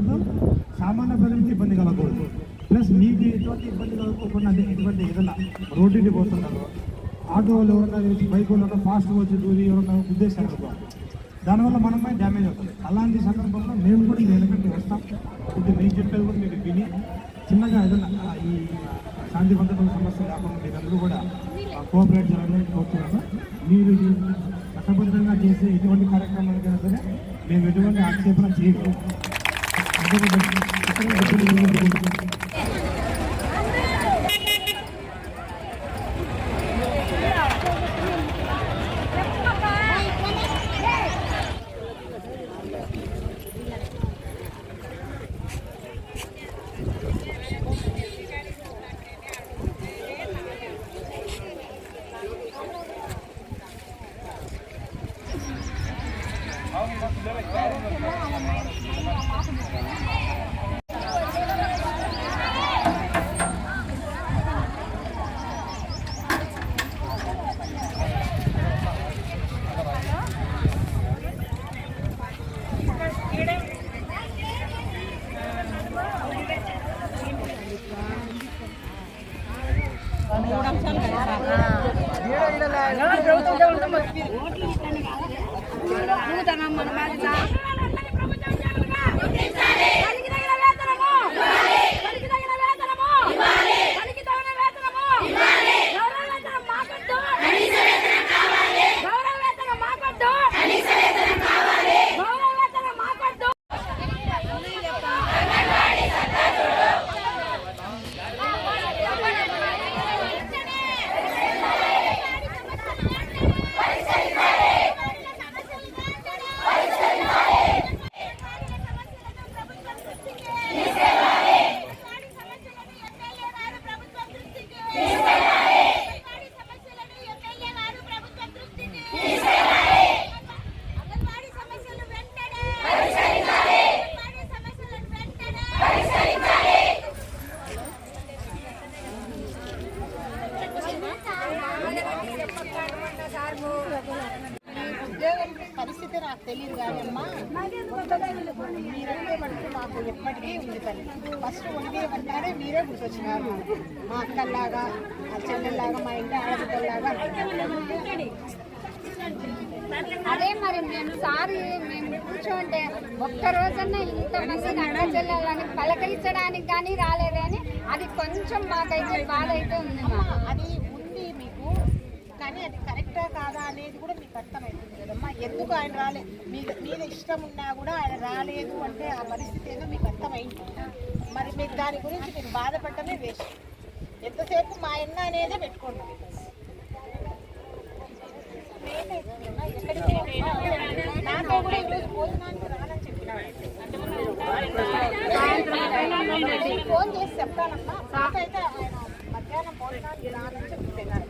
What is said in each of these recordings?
కలగకూడదు సామాన్య ప్రజలకు ఇబ్బంది కలగకూడదు. ప్లస్ మీకు ఎటువంటి ఇబ్బంది కలగకుండా ఎటువంటి ఏదైనా రోడ్డుని పోతున్నారు. ఆటోలు ఎవరైనా బైక్ వాళ్ళు ఫాస్ట్ వచ్చి దూరి ఎవరైనా ఉద్దేశాలు అనుకో. దానివల్ల మనమే డ్యామేజ్ అవుతుంది అలాంటి సందర్భంలో మేము కూడా మీ వెనకంటే వస్తాం ఇది నేను చెప్పేది కూడా మీరు విని చిన్నగా ఏదైనా ఈ శాంతి భద్రతల సమస్య లేకుండా మీరందరూ కూడా కోఆపరేట్ చేయాలని కోరుతున్నాను. మీరు చట్టబద్ధంగా చేసే ఎటువంటి కార్యక్రమాలకైనా సరే మేము ఎటువంటి ఆక్షేపణ చేయము ありがとうございます。పరిస్థితి నాకు తెలియదు కానీ అమ్మా మీరంటే మటుకు నాకు ఎప్పటికీ ఉంది తల్లి. ఫస్ట్ ఒంటి అంటారే మీరే గుర్తొచ్చినారు. మా అక్కల్లాగా మా చెల్లెల్లాగా మా ఇంటి ఆడబిడ్డల్లాగా. అదే మరి మేము సారి మేము కూర్చోంటే ఒక్క రోజన్నా ఇంతమంది అక్క చెల్లెలని పలకరించడానికి కానీ రాలేదని అది కొంచెం మాకైతే బాధ అయితే ఉంది అది ఉంది కానీ అది కరెక్టా కాదా అనేది కూడా మీకు అర్థమవుతుంది కదమ్మా. ఎందుకు ఆయన రాలే? మీ మీద ఇష్టం ఉన్నా కూడా ఆయన రాలేదు అంటే ఆ పరిస్థితి ఏదో మీకు అర్థమైంది. మరి మీకు దాని గురించి మీరు బాధపడటమే వేస్ట్. ఎంతసేపు మా అన్న అనేదే పెట్టుకోండి. నాతో కూడా ఈరోజు భోజనానికి రానని చెప్పినాడు. ఫోన్ చేసి చెప్తానమ్మా. నాకైతే ఆయన మధ్యాహ్నం భోజనానికి రానని చెప్తున్నాను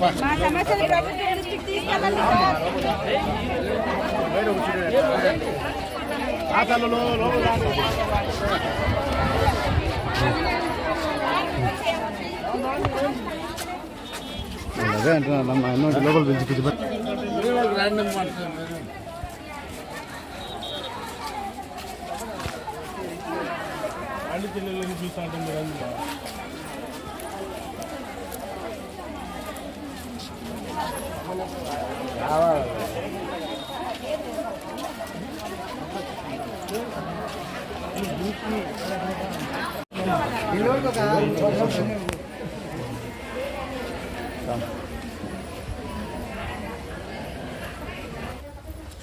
మా సమస్యలు ప్రభుత్వం దృష్టికి తీసుకెళ్ళండి అదే అంటున్నా మా అన్న లోపల పిలిచి ఉంటుంది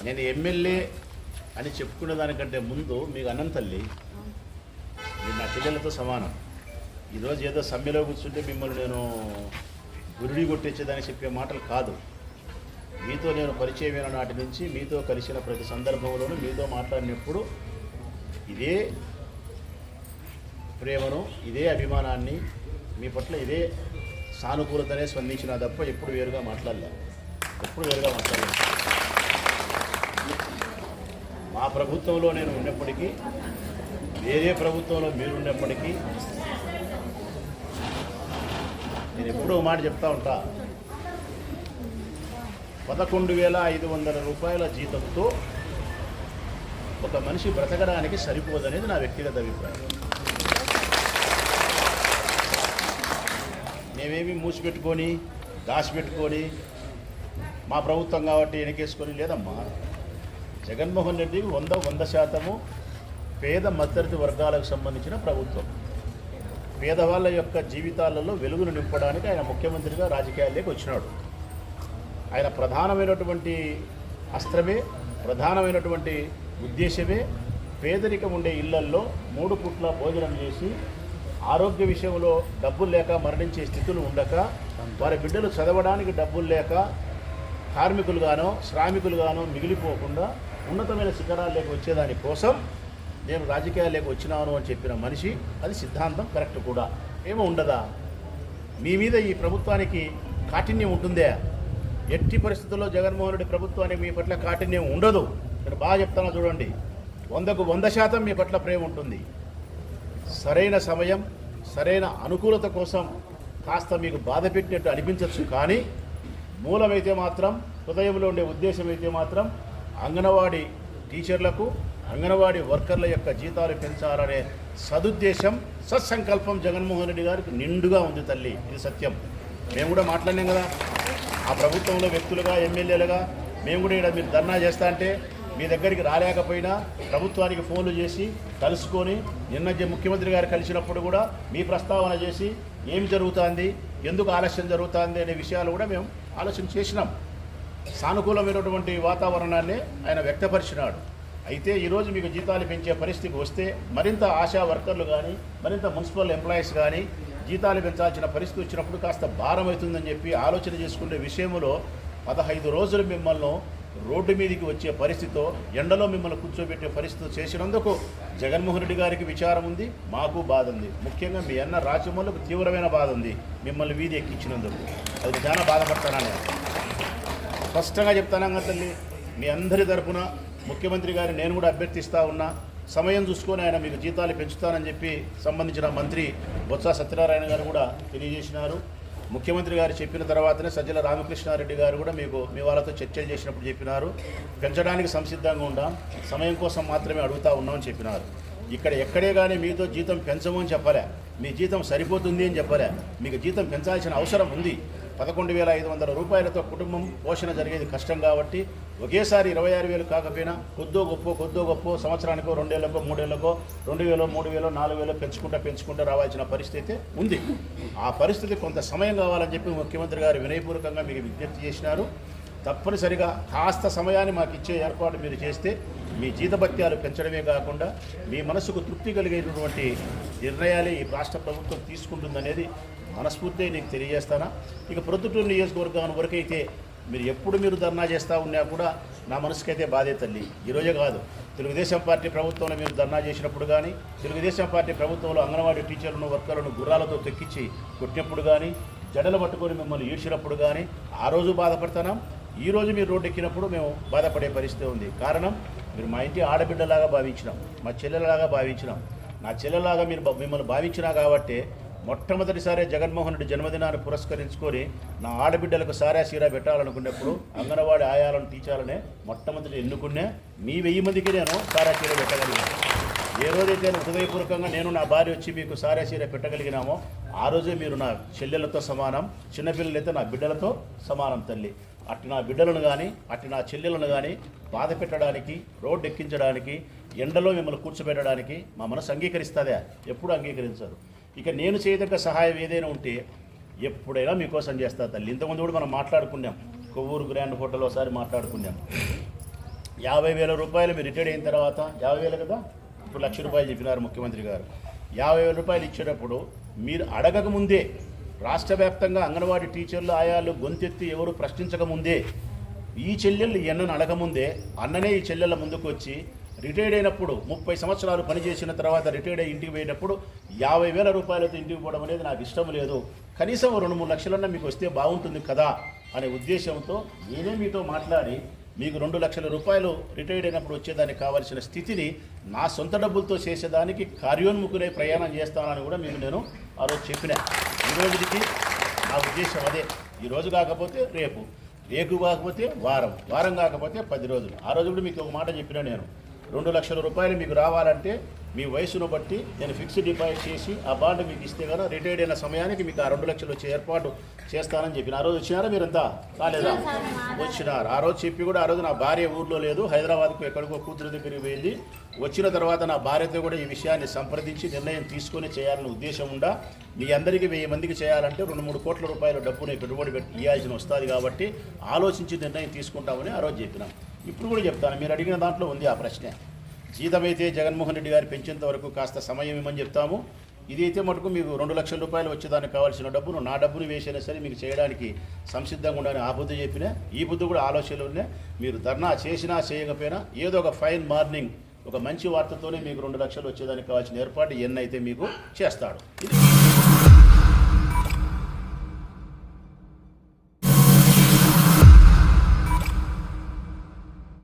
నేను ఎమ్మెల్యే అని చెప్పుకునే దానికంటే ముందు మీకు అన్నం తల్లి మీరు నా చెల్లెలతో సమానం. ఈరోజు ఏదో సమ్మెలో కూర్చుంటే మిమ్మల్ని నేను గురుడి కొట్టించేదని చెప్పే మాటలు కాదు. మీతో నేను పరిచయమైన నాటి నుంచి మీతో కలిసిన ప్రతి సందర్భంలోనూ మీతో మాట్లాడినప్పుడు ఇదే ప్రేమను ఇదే అభిమానాన్ని మీ పట్ల ఇదే సానుకూలతనే స్పందించిన తప్ప ఎప్పుడు వేరుగా మాట్లాడలేదు. ఎప్పుడు వేరుగా మాట్లాడలేదు. మా ప్రభుత్వంలో నేను ఉన్నప్పటికీ వేరే ప్రభుత్వంలో మీరు ఉన్నప్పటికీ నేను ఎప్పుడో మాట చెప్తా ఉంటా. పదకొండు వేల ఐదు వందల రూపాయల జీతంతో ఒక మనిషి బ్రతకడానికి సరిపోదనేది నా వ్యక్తిగత అభిప్రాయం. మేమేమి మూసిపెట్టుకొని దాచిపెట్టుకొని మా ప్రభుత్వం కాబట్టి వెనకేసుకొని లేదమ్మా. జగన్మోహన్ రెడ్డి వంద వంద శాతము పేద మధ్యతరగతి వర్గాలకు సంబంధించిన ప్రభుత్వం. పేదవాళ్ళ యొక్క జీవితాలలో వెలుగును నింపడానికి ఆయన ముఖ్యమంత్రిగా రాజకీయాల్లోకి వచ్చినాడు. ఆయన ప్రధానమైనటువంటి అస్త్రమే ప్రధానమైనటువంటి ఉద్దేశమే పేదరికం ఉండే ఇళ్ళల్లో మూడు పుట్ల భోజనం చేసి ఆరోగ్య విషయంలో డబ్బులు లేక మరణించే స్థితులు ఉండక వారి బిడ్డలు చదవడానికి డబ్బులు లేక కార్మికులుగానో శ్రామికులుగానో మిగిలిపోకుండా ఉన్నతమైన శిఖరాల్లోకి వచ్చేదాని కోసం నేను రాజకీయాల్లోకి వచ్చినాను అని చెప్పిన మనిషి అది సిద్ధాంతం కరెక్ట్ కూడా. ఏమో ఉండదా? మీ మీద ఈ ప్రభుత్వానికి కాఠిన్యం ఉంటుందే? ఎట్టి పరిస్థితుల్లో జగన్మోహన్ రెడ్డి ప్రభుత్వానికి మీ పట్ల కాఠిన్యం ఉండదు. ఇక్కడ బాగా చెప్తాను చూడండి. వందకు వంద శాతం మీ పట్ల ప్రేమ ఉంటుంది. సరైన సమయం సరైన అనుకూలత కోసం కాస్త మీకు బాధ పెట్టినట్టు అనిపించవచ్చు కానీ మూలమైతే మాత్రం హృదయంలో ఉండే ఉద్దేశం అయితే మాత్రం అంగన్వాడీ టీచర్లకు అంగన్వాడీ వర్కర్ల యొక్క జీతాలు పెంచాలనే సదుద్దేశం సత్సంకల్పం జగన్మోహన్ రెడ్డి గారికి నిండుగా ఉంది తల్లి. ఇది సత్యం. మేము కూడా మాట్లాడినాం కదా. ఆ ప్రభుత్వంలో వ్యక్తులుగా ఎమ్మెల్యేలుగా మేము కూడా ఇక్కడ మీరు ధర్నా చేస్తా అంటే మీ దగ్గరికి రాలేకపోయినా ప్రభుత్వానికి ఫోన్లు చేసి కలుసుకొని నిన్న ముఖ్యమంత్రి గారు కలిసినప్పుడు కూడా మీ ప్రస్తావన చేసి ఏం జరుగుతుంది ఎందుకు ఆలస్యం జరుగుతుంది అనే విషయాలు కూడా మేము ఆలోచన చేసినాం. సానుకూలమైనటువంటి వాతావరణాన్ని ఆయన వ్యక్తపరిచినాడు. అయితే ఈరోజు మీకు జీతాలు పెంచే పరిస్థితికి వస్తే మరింత ఆశా వర్కర్లు కానీ మరింత మున్సిపల్ ఎంప్లాయీస్ కానీ జీతాలు పెంచాల్సిన పరిస్థితి వచ్చినప్పుడు కాస్త భారం అవుతుందని చెప్పి ఆలోచన చేసుకునే విషయంలో పదహైదు రోజులు మిమ్మల్ని రోడ్డు మీదకి వచ్చే పరిస్థితితో ఎండలో మిమ్మల్ని కూర్చోబెట్టే పరిస్థితి చేసినందుకు జగన్మోహన్ రెడ్డి గారికి విచారం ఉంది మాకు బాధ ఉంది. ముఖ్యంగా మీ అన్న రాజమౌళికి తీవ్రమైన బాధ ఉంది మిమ్మల్ని వీధి ఎక్కించినందుకు. అది చాలా బాధపడతానని స్పష్టంగా చెప్తాను తల్లి? మీ అందరి తరపున ముఖ్యమంత్రి గారిని నేను కూడా అభ్యర్థిస్తూ ఉన్నా. సమయం చూసుకొని ఆయన మీకు జీతాలు పెంచుతానని చెప్పి సంబంధించిన మంత్రి బొత్స సత్యనారాయణ గారు కూడా తెలియజేసినారు. ముఖ్యమంత్రి గారు చెప్పిన తర్వాతనే సజ్జల రామకృష్ణారెడ్డి గారు కూడా మీకు మీ వాళ్ళతో చర్చలు చేసినప్పుడు చెప్పినారు. పెంచడానికి సంసిద్ధంగా ఉండాం సమయం కోసం మాత్రమే అడుగుతా ఉన్నామని చెప్పినారు. ఇక్కడ ఎక్కడే కానీ మీతో జీతం పెంచమని చెప్పలే. మీ జీతం సరిపోతుంది అని చెప్పలే. మీకు జీతం పెంచాల్సిన అవసరం ఉంది. పదకొండు వేల ఐదు వందల రూపాయలతో కుటుంబం పోషణ జరిగేది కష్టం కాబట్టి ఒకేసారి ఇరవై ఆరు వేలు కాకపోయినా కొద్దో గొప్ప కొద్దో గొప్ప సంవత్సరానికో రెండేళ్ళకో మూడేళ్ళకో రెండు వేలు మూడు వేలు నాలుగు వేలు పెంచుకుంటా పెంచుకుంటా రావాల్సిన పరిస్థితి ఉంది. ఆ పరిస్థితి కొంత సమయం కావాలని చెప్పి ముఖ్యమంత్రి గారు వినయపూర్వకంగా మీకు విజ్ఞప్తి చేసినారు. తప్పనిసరిగా కాస్త సమయాన్ని మాకు ఇచ్చే ఏర్పాటు మీరు చేస్తే మీ జీతభత్యాలు పెంచడమే కాకుండా మీ మనసుకు తృప్తి కలిగేటటువంటి నిర్ణయాలే ఈ రాష్ట్ర ప్రభుత్వం తీసుకుంటుందనేది మనస్ఫూర్తిగా నీకు తెలియజేస్తానా? ఇక ప్రొద్దుటూరు నియోజకవర్గం వరకైతే మీరు ఎప్పుడు మీరు ధర్నా చేస్తూ ఉన్నా కూడా నా మనసుకైతే బాధే తల్లి. ఈరోజే కాదు. తెలుగుదేశం పార్టీ ప్రభుత్వంలో మీరు ధర్నా చేసినప్పుడు కానీ తెలుగుదేశం పార్టీ ప్రభుత్వంలో అంగన్వాడీ టీచర్లను వర్కర్లను గుర్రాలతో తెక్కించి కొట్టినప్పుడు కానీ జడలు పట్టుకొని మిమ్మల్ని ఈడ్చినప్పుడు కానీ ఆ రోజు బాధపడుతున్నాం ఈ రోజు మీరు రోడ్డు ఎక్కినప్పుడు మేము బాధపడే పరిస్థితి ఉంది. కారణం మీరు మా ఇంటి ఆడబిడ్డలాగా భావించినాం. మా చెల్లెలలాగా భావించినాం. నా చెల్లెలాగా మీరు మిమ్మల్ని భావించినా కాబట్టి మొట్టమొదటిసారి జగన్మోహన్ రెడ్డి జన్మదినాన్ని పురస్కరించుకొని నా ఆడబిడ్డలకు సారా సీరా పెట్టాలనుకున్నప్పుడు అంగన్వాడి ఆయాలను టీచర్లనే మొట్టమొదటి ఎన్నుకునే మీ వెయ్యి మందికి నేను సారా చీర పెట్టగలిగాను. ఏ రోజైతే హృదయపూర్వకంగా నేను నా భార్య వచ్చి మీకు సారా సీర పెట్టగలిగినామో ఆ రోజే మీరు నా చెల్లెలతో సమానం చిన్నపిల్లలైతే నా బిడ్డలతో సమానం తల్లి. అట్టి నా బిడ్డలను కానీ అట్టి నా చెల్లెలను కానీ బాధ పెట్టడానికి రోడ్డు ఎక్కించడానికి ఎండలో మిమ్మల్ని కూర్చోబెట్టడానికి మా మనసు అంగీకరిస్తుందా? ఎప్పుడు అంగీకరించరు ఇక నేను చేయదగ్గ సహాయం ఏదైనా ఉంటే ఎప్పుడైనా మీకోసం చేస్తా తల్లి. ఇంతకుముందు కూడా మనం మాట్లాడుకున్నాం. కొవ్వూరు గ్రాండ్ హోటల్ ఒకసారి మాట్లాడుకున్నాం. యాభై వేల రూపాయలు మీరు రిటైర్డ్ అయిన తర్వాత యాభై వేలు కదా? ఇప్పుడు లక్ష రూపాయలు చెప్పినారు ముఖ్యమంత్రి గారు. యాభై వేల రూపాయలు ఇచ్చేటప్పుడు మీరు అడగక ముందే రాష్ట్ర వ్యాప్తంగా అంగన్వాడీ టీచర్లు ఆయాలు గొంతెత్తి ఎవరు ప్రశ్నించక ముందే ఈ చెల్లెళ్ళు ఎన్నను అడగముందే అన్ననే ఈ చెల్లెళ్ళ ముందుకు వచ్చి రిటైర్డ్ అయినప్పుడు ముప్పై సంవత్సరాలు పనిచేసిన తర్వాత రిటైర్డ్ అయ్యి ఇంటికి పోయేటప్పుడు యాభై వేల రూపాయలతో ఇంటికి పోవడం అనేది నాకు ఇష్టం లేదు. కనీసం రెండు మూడు లక్షలన్నా మీకు వస్తే బాగుంటుంది కదా అనే ఉద్దేశంతో నేనే మీతో మాట్లాడి మీకు రెండు లక్షల రూపాయలు రిటైర్డ్ అయినప్పుడు వచ్చేదానికి కావాల్సిన స్థితిని నా సొంత డబ్బులతో చేసేదానికి కార్యోన్ముఖులై ప్రయాణం చేస్తానని కూడా మీకు నేను ఆ రోజు చెప్పిన. ఈ నా ఉద్దేశం అదే. ఈరోజు కాకపోతే రేపు. రేపు కాకపోతే వారం. వారం కాకపోతే పది రోజులు. ఆ రోజు కూడా మీకు ఒక మాట చెప్పిన నేను. రెండు లక్షల రూపాయలు మీకు రావాలంటే మీ వయసును బట్టి నేను ఫిక్స్డ్ డిపాజిట్ చేసి ఆ బాండ్ మీకు ఇస్తే కదా రిటైర్డ్ అయిన సమయానికి మీకు ఆ రెండు లక్షలు వచ్చే ఏర్పాటు చేస్తానని చెప్పిన ఆ రోజు వచ్చినారా మీరంతా? రాలేదా? వచ్చినారు. ఆ రోజు చెప్పి కూడా ఆ రోజు నా భార్య ఊర్లో లేదు. హైదరాబాద్కు ఎక్కడికో కూతురు దగ్గరికి పోయింది వచ్చిన తర్వాత నా భార్యతో కూడా ఈ విషయాన్ని సంప్రదించి నిర్ణయం తీసుకొని చేయాలనే ఉద్దేశం ఉండా. మీ అందరికీ వెయ్యి మందికి చేయాలంటే రెండు మూడు కోట్ల రూపాయల డబ్బుని పెట్టుబడి పెట్టి ఇవ్వాల్సిన వస్తుంది కాబట్టి ఆలోచించి నిర్ణయం తీసుకుంటామని ఆ రోజు చెప్పినాం. ఇప్పుడు కూడా చెప్తాను మీరు అడిగిన దాంట్లో ఉంది ఆ ప్రశ్న. జీతమైతే జగన్మోహన్ రెడ్డి గారు పెంచేంత వరకు కాస్త సమయం ఇవ్వమని చెప్తాము. ఇదైతే మటుకు మీకు రెండు లక్షల రూపాయలు వచ్చేదానికి కావాల్సిన డబ్బును నా డబ్బును వేసైనా సరే మీకు చేయడానికి సంసిద్ధంగా ఉండాలని ఆ బుద్ధి చెప్పినా ఈ బుద్ధి కూడా ఆలోచనలు ఉన్నాయి మీరు ధర్నా చేసినా చేయకపోయినా ఏదో ఒక ఫైన్ మార్నింగ్ ఒక మంచి వార్తతోనే మీకు రెండు లక్షలు వచ్చేదానికి కావాల్సిన ఏర్పాటు ఎన్నైతే మీకు చేస్తాడు. ఇది